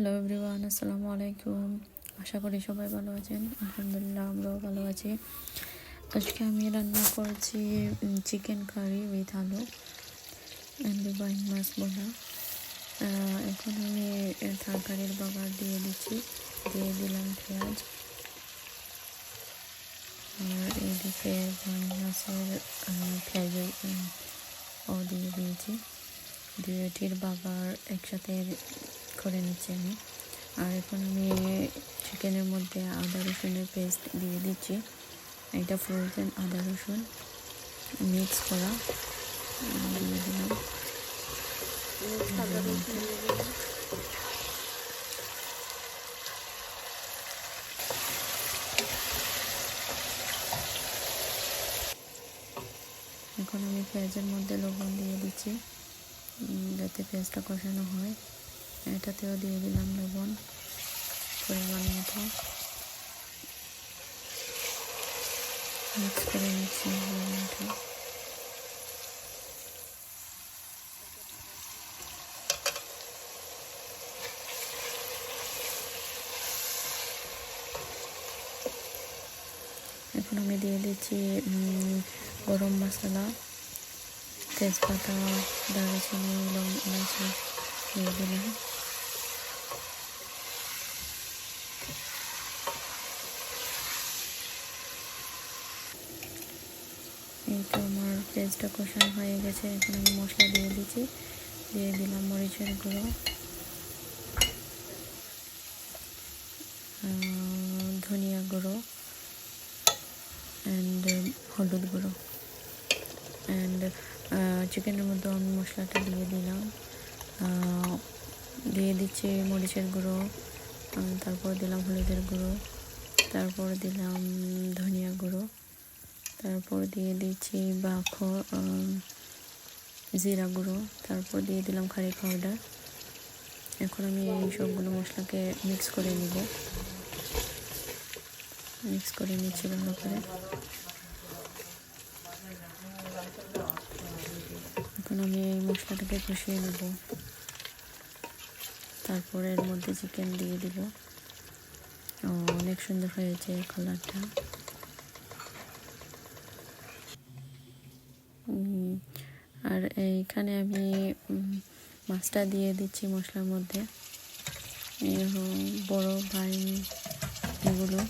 Hello everyone আসসালামু আলাইকুম আশা করি সবাই ভালো আছেন। আলহামদুলিল্লাহ আমরাও ভালো আছি। আজকে আমি রান্না করছি চিকেন কারি উইথ আলু বাইন মাছ বোনা এখন আমি তরকারির বাগার দিয়ে দিচ্ছি দিয়ে দিলাম পেঁয়াজ। আর এইদিকে বাইন মাছের আহ, পেঁয়াজের ও দিয়ে দিয়েছি। দিয়ে এটির বাগার একসাথে করে নিচ্ছি আমি। আর এখন আমি চিকেনের মধ্যে আদা রসুনের পেস্ট দিয়ে দিচ্ছি। এটা ফ্রোজেন আদা রসুন মিক্স করা। দিয়ে দিলাম। এখন আমি পেঁয়াজের মধ্যে লবণ দিয়ে দিচ্ছি যাতে পেঁয়াজটা কষানো হয়। এটাতেও দিয়ে দিলাম লবণ পরিমাণ মতো। মিক্স করে নিচ্ছি লবণটা। এখন আমি দিয়ে দিচ্ছি গরম মশলা, তেজপাতা, দারুচিনি, লং ইলাচি দিয়ে দিলাম তো আমার পেঁয়াজটা কষানো হয়ে গেছে। এখন আমি মশলা দিয়ে দিচ্ছি। দিয়ে দিলাম মরিচের গুঁড়ো। ধনিয়া গুঁড়ো অ্যান্ড হলুদ গুঁড়ো। অ্যান্ড চিকেনের মধ্যে আমি মশলাটা দিয়ে দিলাম। দিয়ে দিচ্ছি মরিচের গুঁড়ো। তারপর দিলাম হলুদের গুঁড়ো। তারপর দিলাম ধনিয়া গুঁড়ো। তারপর দিয়ে দিচ্ছি বাখো জিরা গুঁড়ো। তারপর দিয়ে দিলাম খারি পাউডার এখন আমি এই সবগুলো মশলাকে মিক্স করে নিব। মিক্স করে নিচ্ছি ভালো করে। এখন আমি এই মশলাটাকে কষিয়ে নেব। তারপর এর মধ্যে চিকেন দিয়ে দিব। অনেক সুন্দর হয়েছে কালারটা আর এইখানে আমি মাছটা দিয়ে দিচ্ছি মশলার মধ্যে। বড় ভাই এগুলো।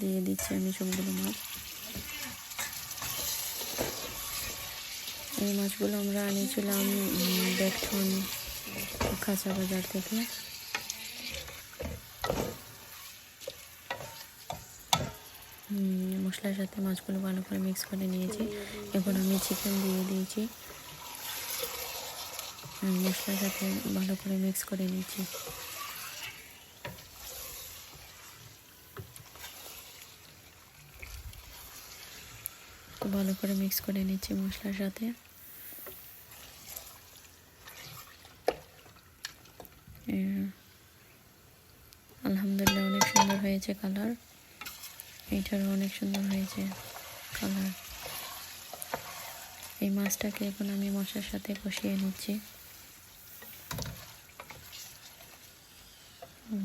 দিয়ে দিচ্ছি আমি সবগুলো মাছ। এই মাছগুলো আমরা আনিয়েছিলাম বেকঠন কাঁচা বাজার থেকে। মশলার সাথে মাছগুলো ভালো করে মিক্স করে নিয়েছি। এখন আমি চিকেন দিয়ে দিয়েছি। মশলার সাথে ভালো করে মিক্স করে নিয়েছি। তো ভালো করে মিক্স করে নিচ্ছি মশলার সাথে। আলহামদুলিল্লাহ অনেক সুন্দর হয়েছে কালার এইটারও অনেক সুন্দর হয়েছে কালার এই মাছটাকে এখন আমি মশার সাথে কষিয়ে নিচ্ছি।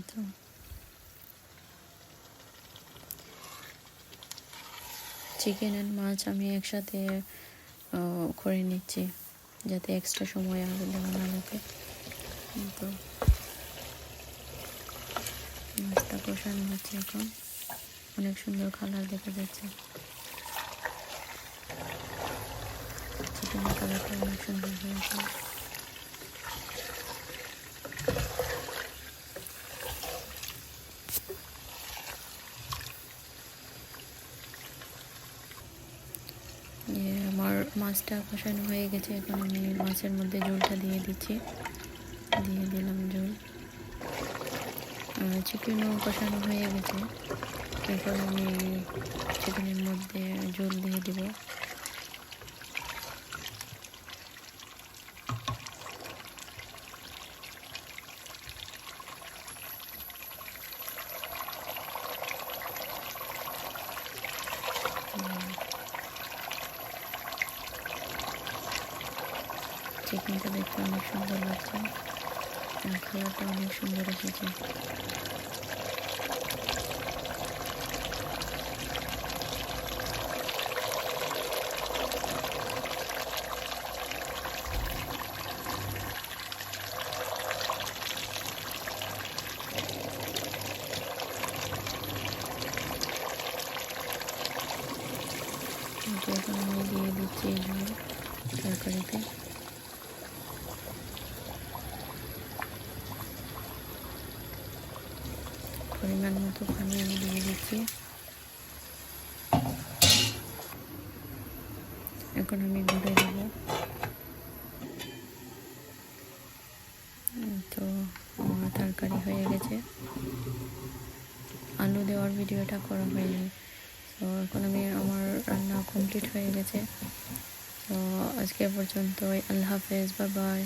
তো। চিকেন অ্যান্ড মাছ আমি একসাথে করে নিচ্ছি, যাতে এক্সট্রা সময় আর দেওয়া না লাগে। তো। মাছটা কষানো হচ্ছে এখন। অনেক সুন্দর কালার দেখা যাচ্ছে। চিকেনের কালারটা অনেক সুন্দর হয়েছে। আমার মাছটা কষানো হয়ে গেছে, এখন আমি মাছের মধ্যে জলটা দিয়ে দিচ্ছি। দিয়ে দিলাম জল চিকেনও কষানো হয়ে গেছে। এখন আমি চিকেনের মধ্যে ঝোল দিয়ে দিব। চিকেনটা দেখতে অনেক সুন্দর লাগছে। কালারটা অনেক সুন্দর এসেছে তো এখন আমি দিয়ে দিচ্ছি এই ঝোল তরকারিতে। পরিমাণ মতো পানি আমি দিয়ে দিচ্ছি। এখন আমি ঘুরে দেবো তো আমার তরকারি হয়ে গেছে। আলু দেওয়ার ভিডিওটা করা হয়নি। তো এখন আমি আমার রান্না কমপ্লিট হয়ে গেছে। তো আজকে পর্যন্তই। আল্লাহ হাফেজ বা বাই